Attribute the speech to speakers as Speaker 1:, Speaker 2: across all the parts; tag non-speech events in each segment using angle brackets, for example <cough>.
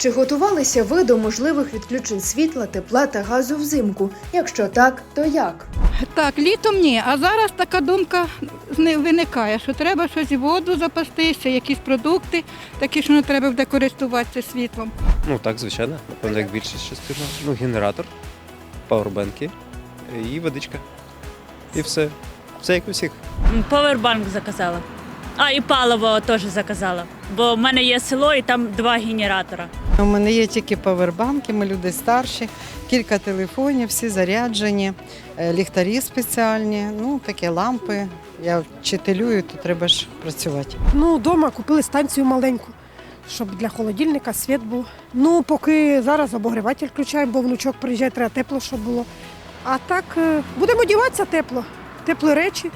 Speaker 1: Чи готувалися ви до можливих відключень світла, тепла та газу взимку? Якщо так, то як?
Speaker 2: Так, літом ні. А зараз така думка не виникає, що треба щось і воду запастися, якісь продукти, такі, що не треба буде користуватися світлом.
Speaker 3: Ну так, звичайно. Напевно, як більшість частина. Ну, генератор, пауербенки і водичка. І все. Все як у всіх.
Speaker 4: М, Повербанк заказала. А, і паливо теж заказала. Бо в мене є село і там два генератора.
Speaker 5: У мене є тільки павербанки, ми люди старші, кілька телефонів, всі заряджені, е, ліхтарі спеціальні, ну такі лампи. Я вчителюю, то треба ж працювати.
Speaker 6: Ну, вдома купили станцію маленьку, щоб для холодильника світ був. Ну, поки зараз обогріватель включаємо, бо внучок приїжджає, треба тепло, щоб було. А так е, будемо одягатися тепло, теплі речі,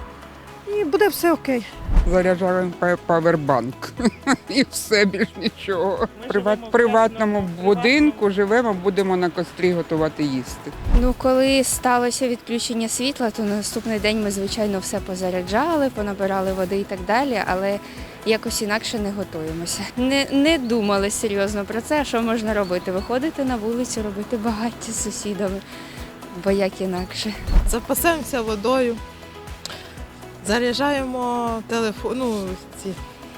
Speaker 6: і буде все окей.
Speaker 7: заряджаємо павербанк. <laughs> І все більш нічого. Приват, приватному будинку живемо, будемо на кострі готувати їсти.
Speaker 8: Ну, коли сталося відключення світла, то на наступний день ми, звичайно, все позаряджали, понабирали води і так далі, але якось інакше не готуємося. Не, не думали серйозно про це, що можна робити? Виходити на вулицю, робити багаття з сусідами, бо як інакше.
Speaker 9: запасаємося водою, заряджаємо телефон, ну, ці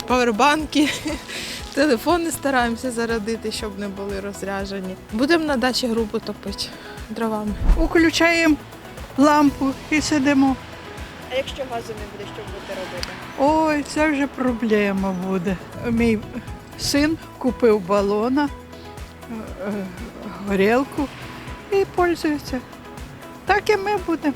Speaker 9: павербанки, <laughs> телефони стараємося зарядити, щоб не були розряджені. Будемо на дачі групу топити дровами.
Speaker 2: Включаємо лампу і сидимо.
Speaker 1: А якщо газу не буде, що будете робити?
Speaker 2: Ой, це вже проблема буде. Мій син купив балона, е, е, горілку і пользується. Так і ми будемо.